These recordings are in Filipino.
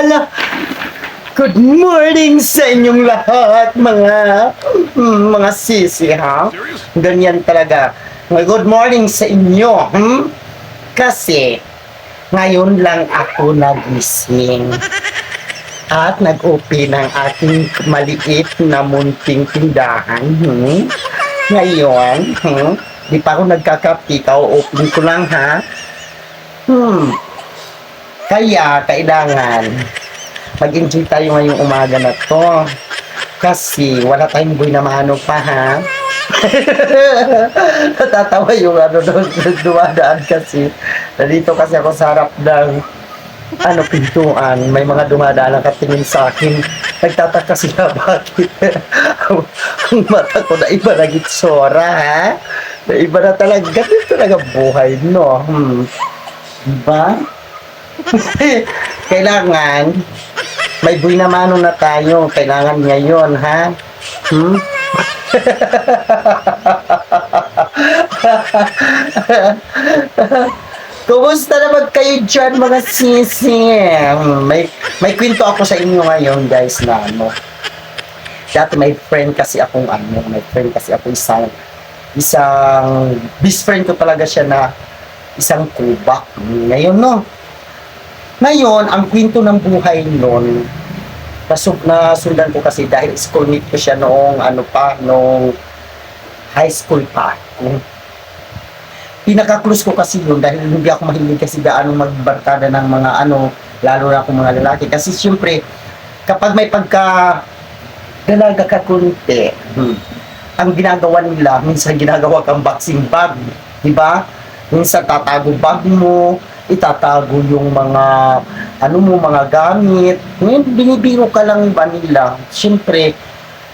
Hala! Good morning sa inyong lahat, mga mga sisi, ha? Ganyan talaga. Good morning sa inyo, hmm? Kasi, ngayon lang ako nagising. At nag-open ng aking maliit na munting tindahan, hmm? Ngayon, hmm? Di pa ako nagkakapi, open ko lang, ha? Hmm. Kaya, kailangan, mag-enjoy tayo ngayong umaga na to. Kasi, wala tayong buhay na mano pa, ha? Natatawa yung ano doon, dumadaan kasi. Nandito kasi ako sa harap ng ano, pintuan. May mga dumadaan ang katingin sa akin. Nagtataka sila bakit ang mata ko na iba na gitsora, ha? Na iba na talaga. Ganito talaga buhay, no? Hmm. Diba? Kailangan, may buhay na tayo. Kailangan ngayon, ha? Hmm? Kumusta naman kayo dyan, mga sisi? Hmm, May, may kwento ako sa inyo ngayon, guys, na ano. Dati may friend kasi akong ano, may friend kasi ako isang, isang, best friend ko talaga siya na isang kuba. Ngayon, no? Ngayon, ang kwento ng buhay nun, nasub na sundan ko kasi dahil schoolmate ko siya noong ano pa, noong high school pa. Yung pinaka-close ko kasi yun dahil hindi ako mahilig kasi gaano magbarkada ng mga ano, lalo na akong mga lalaki. Kasi siyempre, kapag may pagka dalaga ka kunti, hmm, ang ginagawa nila, minsan ginagawa kang boxing bag, di ba? Minsan tatago bag mo, itatago yung mga ano mo, mga gamit. Ngayon, binibiro ka lang ba nila? Siyempre,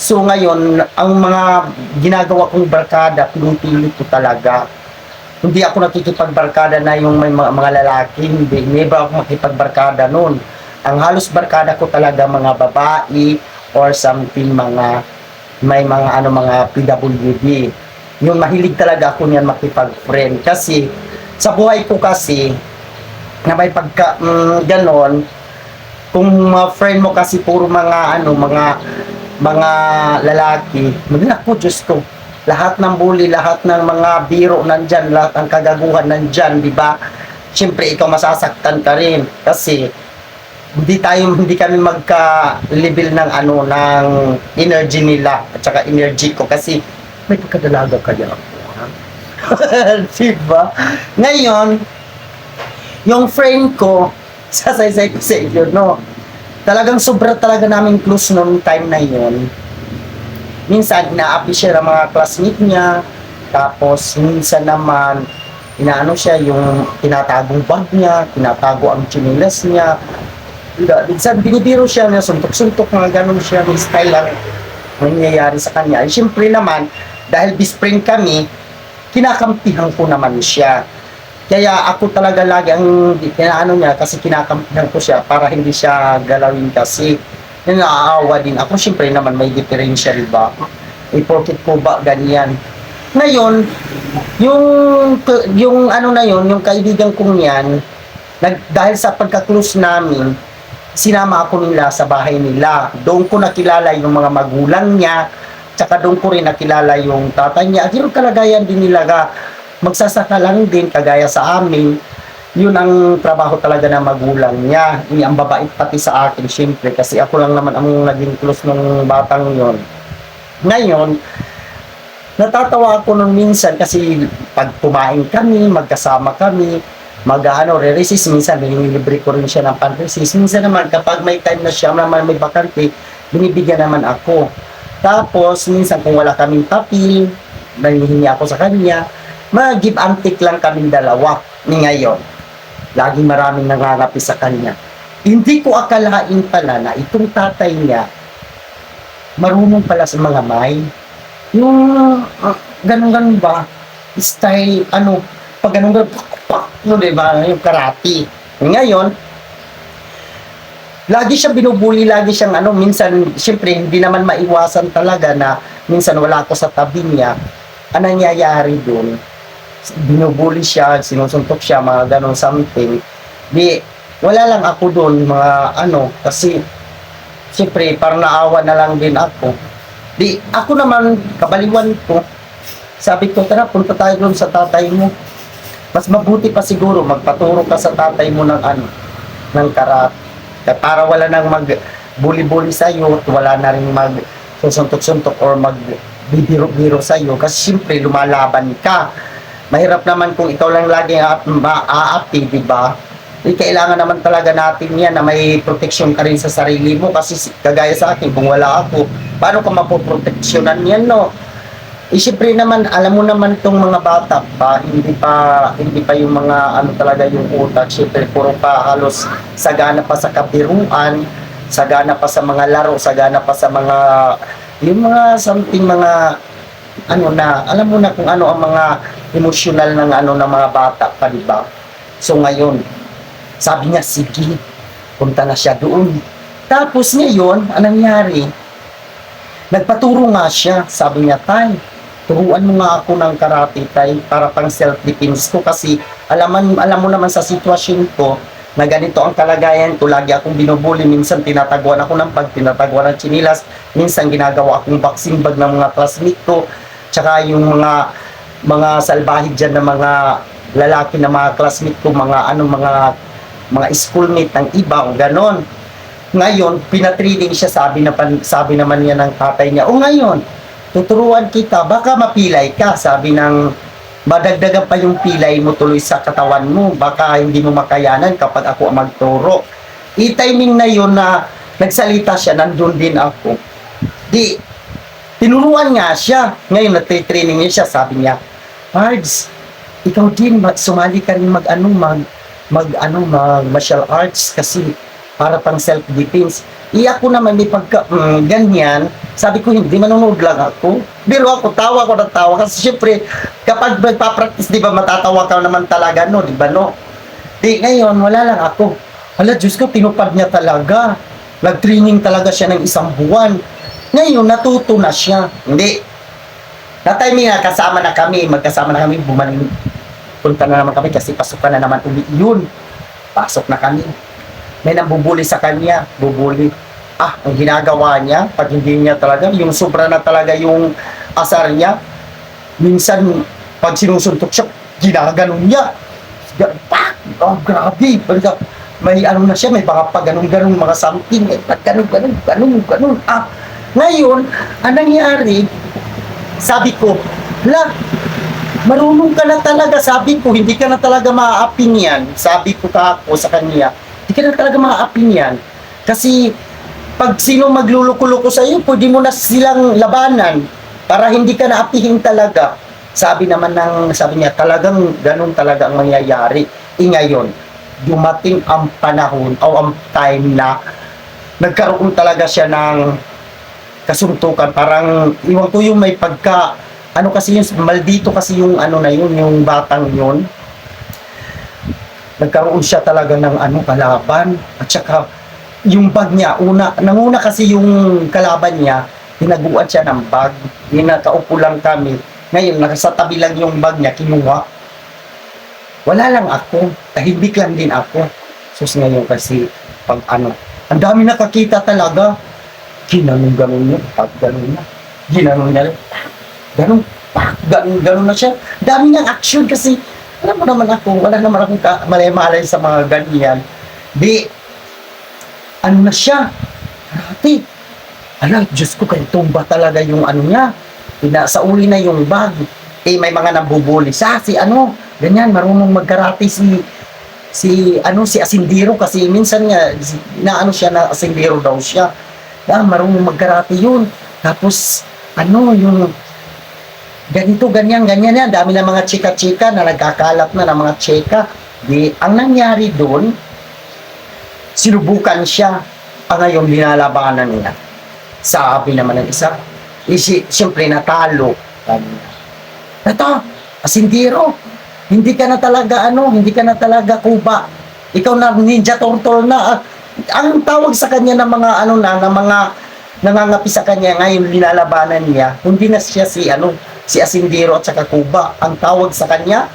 so ngayon, ang mga ginagawa kong barkada, pinipili ko talaga. Hindi ako nakikipagbarkada na yung may mga, mga lalaki, hindi. Never ako makipagbarkada noon. Ang halos barkada ko talaga mga babae or something mga may mga ano mga PWD. Yung mahilig talaga ako niyan makipag-friend. Kasi sa buhay ko kasi na may pagka mm, ganon kung mga friend mo kasi puro mga ano mga mga lalaki magnako Diyos ko lahat ng bully lahat ng mga biro nandyan lahat ng kagaguhan nandyan di ba? Siyempre ikaw masasaktan ka rin. Kasi hindi tayo hindi kami magka level ng ano ng energy nila at saka energy ko. Kasi may pagkadalaga kaya ako diba? Ngayon, yung friend ko, sasaysay ko sa inyo, no? Talagang sobra talaga namin close noong time na yon. Minsan, inaapi siya ng mga classmate niya. Tapos, minsan naman, inaano siya yung tinatagong bag niya, tinatago ang chinilas niya. Ila- Minsan, binibiro siya na suntok-suntok, mga ganun siya, may style lang nangyayari sa kanya. Ay, syempre naman, dahil best friend kami, kinakampihan ko naman siya. Kaya ako talaga lagi ang kinaano niya kasi kinakampihan ko siya para hindi siya galawin kasi naaawa din ako. Siyempre naman may diferensya, di ba? Eh, porkit ko ba ganyan? Ngayon, yung yung ano na yun, yung kaibigan kong yan, nag, dahil sa pagka-close namin, sinama ako nila sa bahay nila. Doon ko nakilala yung mga magulang niya, tsaka doon ko rin nakilala yung tatay niya. At yung kalagayan din nila ka, magsasaka lang din, kagaya sa amin. Yun ang trabaho talaga ng magulang niya. Yung ang babait pati sa akin, syempre, kasi ako lang naman ang naging close ng batang yon. Ngayon, natatawa ako nung minsan kasi pag kumain kami, magkasama kami, mag ano, re-resist, minsan nililibre ko rin siya ng pan-resist. Minsan naman, kapag may time na siya naman may bakante, binibigyan naman ako. Tapos, minsan kung wala kaming papel, nangihingi ako sa kanya, mag-give and take lang kaming dalawa ni ngayon. Lagi maraming nangangapi sa kanya. Hindi ko akalain pala na itong tatay niya, marunong pala sa mga may. Yung uh, ganun-ganun ba, style, ano, pag ganun-ganun, pak, pak, no, di ba, yung karate. Ngayon, lagi siya binubuli, lagi siyang ano, minsan, siyempre, hindi naman maiwasan talaga na minsan wala ako sa tabi niya. Ang nangyayari doon, binubuli siya, sinusuntok siya, mga ganun something. Di, wala lang ako doon, mga ano, kasi, siyempre, parang naawa na lang din ako. Di, ako naman, kabaliwan ko, sabi ko, tara, punta tayo doon sa tatay mo. Mas mabuti pa siguro, magpaturo ka sa tatay mo ng ano, ng karate. Para wala nang mag bully-bully sa'yo, at wala na rin mag susuntok-suntok or mag bibiro-biro sa'yo kasi siyempre lumalaban ka. Mahirap naman kung ikaw lang lagi maaapi, di ba? Eh, kailangan naman talaga natin yan na may proteksyon ka rin sa sarili mo kasi si- kagaya sa akin, kung wala ako, paano ka mapoproteksyonan yan, no? Eh, syempre naman, alam mo naman itong mga bata pa, hindi pa, hindi pa yung mga, ano talaga yung utak, syempre, puro pa halos sagana pa sa kabiruan, sagana pa sa mga laro, sagana pa sa mga, yung mga something, mga, ano na, alam mo na kung ano ang mga emosyonal ng ano ng mga bata pa, di ba? So ngayon, sabi niya, sige, punta na siya doon. Tapos ngayon, anong nangyari? Nagpaturo nga siya, sabi niya, Tay, turuan mo nga ako ng karate, Tay, para pang self-defense ko. Kasi alaman, alam mo naman sa sitwasyon ko, na ganito ang kalagayan ko, lagi akong binubuli, minsan tinataguan ako ng pag, tinataguan ng chinilas, minsan ginagawa akong boxing bag ng mga classmate ko, tsaka yung mga mga salbahig dyan ng mga lalaki na mga classmate ko, mga ano, mga mga schoolmate ng iba o ganon. Ngayon, pinatraining siya, sabi, na, sabi naman niya ng tatay niya, o ngayon, tuturuan kita, baka mapilay ka, sabi ng, madagdagan pa yung pilay mo tuloy sa katawan mo, baka hindi mo makayanan kapag ako ang magturo. I-timing na yun na nagsalita siya, nandun din ako. Di, tinuruan nga siya. Ngayon, nagtitraining niya siya, sabi niya, Ards, ikaw din, sumali ka rin mag-ano, mag, mag, ano, mag martial arts kasi para pang self-defense. Iyak ko naman may pagka, mm, ganyan, sabi ko hindi, manonood lang ako. Pero ako, tawa ko ng tawa kasi syempre, kapag nagpa-practice, di ba, matatawa ka naman talaga, no, di ba, no? Di, ngayon, wala lang ako. Hala, Diyos ko, tinupad niya talaga. Nag-training talaga siya ng isang buwan. Ngayon, natuto na siya. Hindi. Na-timing na, kasama na kami, magkasama na kami, bumaling. Punta na naman kami kasi pasukan na naman uli. Yun, pasok na kami. May nambubuli sa kanya, bubuli. Ah, ang ginagawa niya, pag hindi niya talaga, yung sobra na talaga yung asar niya, minsan, pag sinusuntok siya, ginaganon niya. Pak! Oh, grabe! Pagka, may ano na siya, may mga pag ganun ganun mga something, may pag ganun ganun ganun ganun. Ah, ngayon, ang nangyari, sabi ko, la, marunong ka na talaga, sabi ko, hindi ka na talaga maaapin yan. Sabi ko ka ako sa kanya, hindi ka na talaga maaapin yan. Kasi, pag sino magluluko-luko sa iyo, pwede mo na silang labanan para hindi ka naapihin talaga. Sabi naman ng, sabi niya, talagang ganun talaga ang mangyayari. E ngayon, dumating ang panahon o ang time na nagkaroon talaga siya ng kasuntukan. Parang, iwan ko yung may pagka, ano kasi yung, maldito kasi yung ano na yun, yung batang yun. Nagkaroon siya talaga ng ano, kalaban. At saka, yung bag niya, una, nanguna kasi yung kalaban niya, tinaguan siya ng bag. Yung nakaupo lang kami. Ngayon, nasa tabi lang yung bag niya, kinuha. Wala lang ako. Tahimik lang din ako. Sus ngayon kasi, pag ano, ang dami nakakita talaga. Ginanong ganon niya, pag ganon na. Ginanong niya rin. Ganon, pak, ganon, ganon na siya. Dami niyang action kasi, alam mo naman ako, wala naman akong malay-malay sa mga ganyan. Di, ano na siya? Ate, ala, Diyos ko, tumba talaga yung ano niya. Pina, sa uli na yung bag. Eh, may mga nambubuli sa si ano, ganyan, marunong magkarate si si ano si Asindiro kasi minsan nga na ano siya na Asindiro daw siya. Ah, marunong magkarate yun. Tapos ano yung ganito, ganyan, ganyan yan. Dami na mga chika-chika na nagkakalat na ng mga chika. Di, ang nangyari doon, sinubukan siya. Ang ngayon, linalabanan niya. Sabi naman ng isa, isi, siyempre natalo. Sabi niya, asindiro, hindi ka na talaga ano, hindi ka na talaga kuba. Ikaw na ninja turtle na. Ah, Ang tawag sa kanya ng mga ano na, ng mga nangangapi sa kanya ngayon linalabanan niya, hindi na siya si ano, si Asindiro at saka Kuba. Ang tawag sa kanya,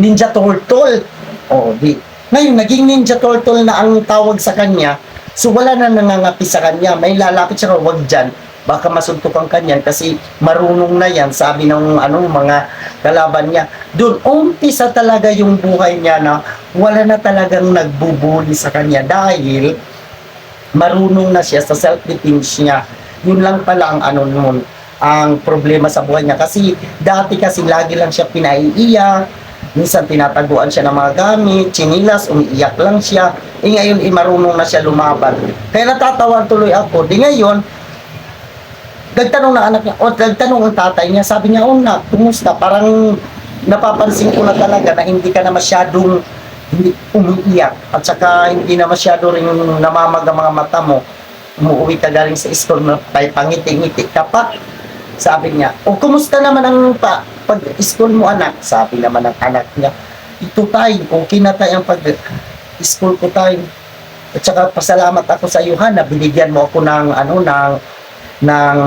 Ninja Turtle. O, di, Ngayon, naging Ninja Turtle na ang tawag sa kanya. So, wala na nangangapi sa kanya. May lalapit siya, wag dyan. Baka masuntukan kanyan kasi marunong na yan, sabi ng ano, mga kalaban niya. Doon, umpisa talaga yung buhay niya na wala na talagang nagbubuli sa kanya dahil marunong na siya sa self-defense niya. Yun lang pala ang ano nun, ang problema sa buhay niya. Kasi dati kasi lagi lang siya pinaiiyak, minsan tinataguan siya ng mga gamit, chinilas, umiiyak lang siya. Eh ngayon, eh, marunong na siya lumaban. Kaya natatawan tuloy ako. Di ngayon, nagtanong na anak niya, o nagtanong ang tatay niya, sabi niya, oh na, kumusta? Parang napapansin ko na talaga na hindi ka na masyadong hindi umiiyak at saka hindi na masyado rin namamag ang mga mata mo umuwi ka galing sa school kay pangiti-ngiti ka pa sabi niya o kumusta naman ang pa, pag school mo anak? Sabi naman ng anak niya ito tayo okay na tayo ang pag school ko tayo at saka pasalamat ako sa iyo ha na binigyan mo ako ng ano ng ng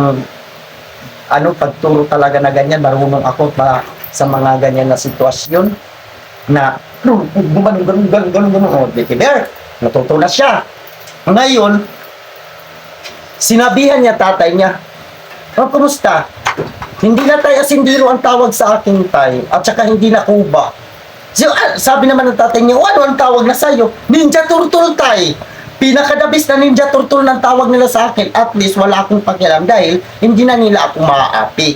ano pagturo talaga na ganyan. Marunong ako pa sa mga ganyan na sitwasyon na ganun, ganun, ganun, ganun, ganun, oh, Bear, natuto na siya. Ngayon, sinabihan niya tatay niya, oh, kumusta? Hindi na tayo asindiro ang tawag sa akin tay, at saka hindi na kuba. So, ah, sabi naman ng tatay niya, oh, ano ang tawag na sa'yo? Ninja Turtle tay. Pinakadabis na Ninja Turtle ng tawag nila sa akin. At least wala akong pakialam dahil hindi na nila ako maaapi.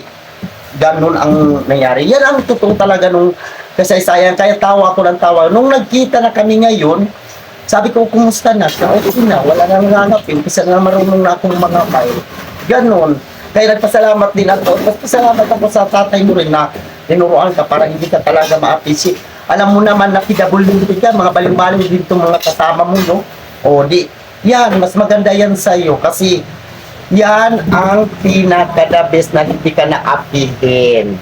Ganon ang nangyari. Yan ang totoo talaga nung kasaysayan. Kaya tawa ko ng tawa. Nung nagkita na kami ngayon, sabi ko, kumusta na? Siya, okay na. Wala na nanganapin. Kasi na marunong na akong mga file. Ganon. Kaya nagpasalamat din ako. Nagpasalamat ako sa tatay mo rin na tinuruan ka para hindi ka talaga ma-appreciate. Alam mo naman na PWD ka, mga baling-baling din itong mga kasama mo, no? O di, yan, mas maganda yan sa'yo kasi yan ang pinaka-the best na hindi ka na-apihin.